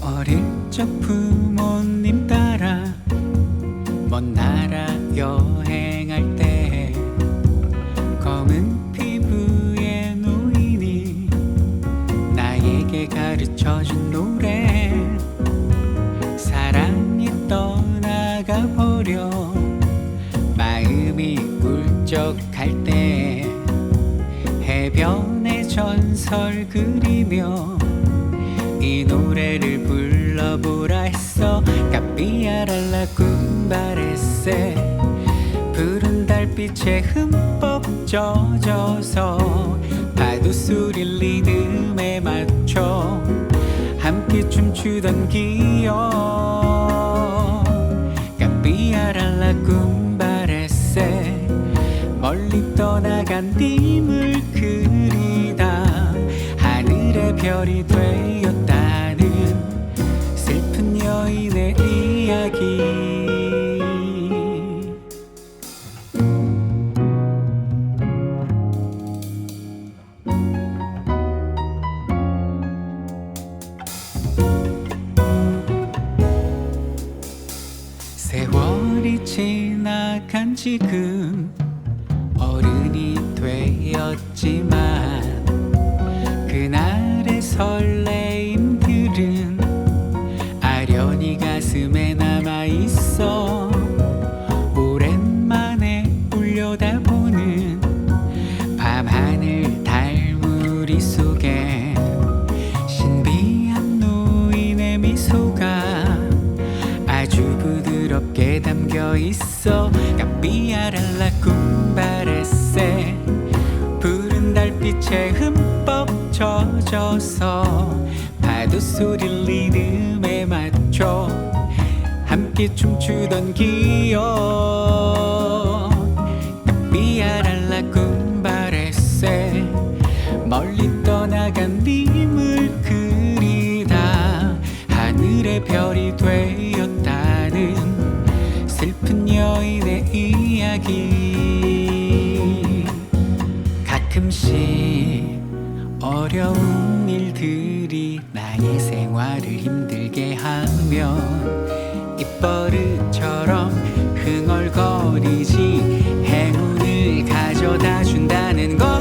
어릴 적 부모님 따라 먼 나라 여행 울적할 때 해변의 전설 그리며 이 노래를 불러보라 했어. 까삐아랄라 꿈바레세 푸른 달빛에 흠뻑 젖어서 파도 소리 리듬에 맞춰 함께 춤추던 기 지나간 지금 어른이 되었지만 그날의 설레 있어. 까삐아랄라 꿈바레세 푸른 달빛에 흠뻑 젖어서 파도 소리 리듬에 맞춰 함께 춤추던 기억. 까삐아랄라 꿈바레세 멀리 떠나간 님 여인의 이야기. 가끔씩 어려운 일들이 나의 생활을 힘들게 하면 입버릇처럼 흥얼거리지 행운을 가져다 준다는 것